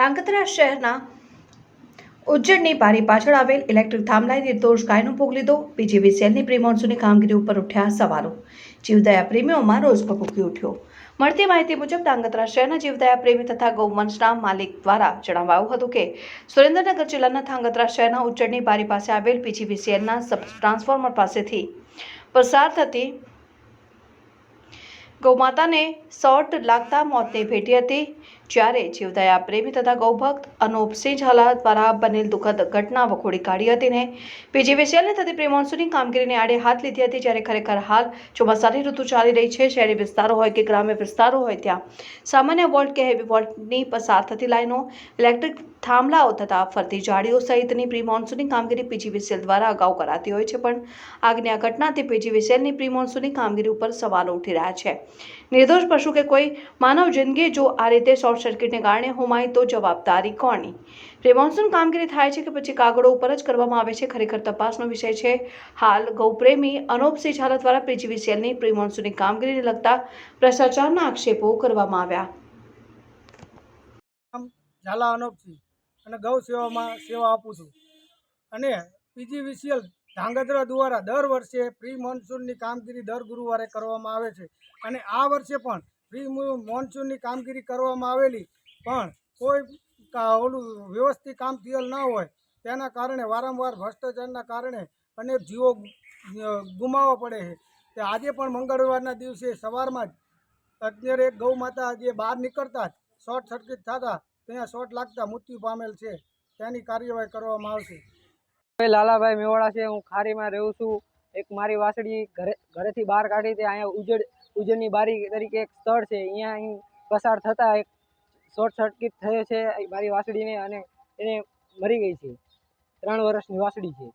ધાંગધ્રા શહેરના ઉજ્જડની પારી પાછળ આવેલ ઇલેક્ટ્રિક થાંભલાએ નિર્દોષ ગાયનો ભોગ લીધો. પીજીવીસીએલની પ્રી મોન્સૂનની કામગીરી ઉપર ઉઠ્યા સવારો જીવદયા પ્રેમીઓમાં રોષ ભભૂકી ઉઠ્યો. મળતી માહિતી મુજબ ધાંગધ્રા શહેરના જીવદયા પ્રેમી તથા ગૌવંશના માલિક દ્વારા જણાવાયું હતું કે, સુરેન્દ્રનગર જિલ્લાના ધાંગધ્રા શહેરના ઉજ્જડની બારી પાસે આવેલ પીજીવીસીએલના સબ ટ્રાન્સફોર્મર પાસેથી પસાર થતી ગૌમાતાને શોર્ટ લાગતા મોતને ભેટી હતી. જ્યારે જીવદયા પ્રેમી તથા ગૌભક્ત અનૂપસિંહ ઝાલા દ્વારા બનેલ દુઃખદ ઘટના વખોડી કાઢી હતી ને પીજીવીસીએલને થતી પ્રેમોન્સૂનની કામગીરીને આડે હાથ લીધી હતી. જ્યારે ખરેખર હાલ ચોમાસાની ઋતુ ચાલી રહી છે. શહેરી વિસ્તારો હોય કે ગ્રામ્ય વિસ્તારો હોય, ત્યાં સામાન્ય વોલ્ટ કે હેવી વોલ્ટની પસાર થતી લાઈનો, ઇલેક્ટ્રિક થાંભલાઓ તથા ફરતી જાળીઓ સહિતની પ્રી મોન્સૂનની કામગીરી પીજીવીસીએલ દ્વારા અગાઉ કરાતી હોય છે. પણ આગની આ ઘટનાથી પીજીવીસીએલની પ્રી મોન્સૂનની કામગીરી ઉપર સવાલો ઉઠી રહ્યા છે. નિર્દોષ પશુ કે કોઈ માનવ જિંદગી જો આ રીતે શોર્ટ સર્કિટને કારણે હોમાય તો જવાબદારી કોની? પ્રી કામગીરી થાય છે કે પછી કાગળો ઉપર જ કરવામાં આવે છે? ખરેખર તપાસનો વિષય છે. હાલ ગૌપ્રેમી અનોપસિંહ ઝાલા દ્વારા પીજીવીસીએલની પ્રી મોન્સૂનની કામગીરીને લગતા ભ્રષ્ટાચારના આક્ષેપો કરવામાં આવ્યા. ઝાલા અનોપસિંહ. અને ગૌ સેવામાં સેવા આપું છું. અને પીજીવીસીએલ ધાંગધ્રા દ્વારા દર વર્ષે પ્રી મોન્સૂનની કામગીરી દર ગુરુવારે કરવામાં આવે છે. અને આ વર્ષે પણ પ્રી મોન્સૂનની કામગીરી કરવામાં આવેલી, પણ કોઈ ઓલું વ્યવસ્થિત કામ થયેલ ન હોય. તેના કારણે વારંવાર ભ્રષ્ટાચારના કારણે અનેક જીવો ગુમાવવા પડે છે. તે આજે પણ મંગળવારના દિવસે સવારમાં જ અત્યારે એક ગૌ માતા જે બહાર નીકળતા જ શોર્ટ સર્કિટ થતા, ત્યાં શોર્ટ લાગતા મૃત્યુ પામેલ છે. તેની કાર્યવાહી કરવામાં આવશે. લાલાભાઈ મેવાડા છે, હું ખારીમાં રહું છું. એક મારી વાસળી ઘરે, ઘરેથી બહાર કાઢી તે અહીંયા ઉજળ, ઉજળની બારી તરીકે એક સ્થળ છે. અહીંયા અહીં પસાર થતાં એક શોર્ટ સર્કિટ થયો છે મારી વાસળીને અને એને મરી ગઈ છે. ત્રણ વર્ષની વાસળી છે.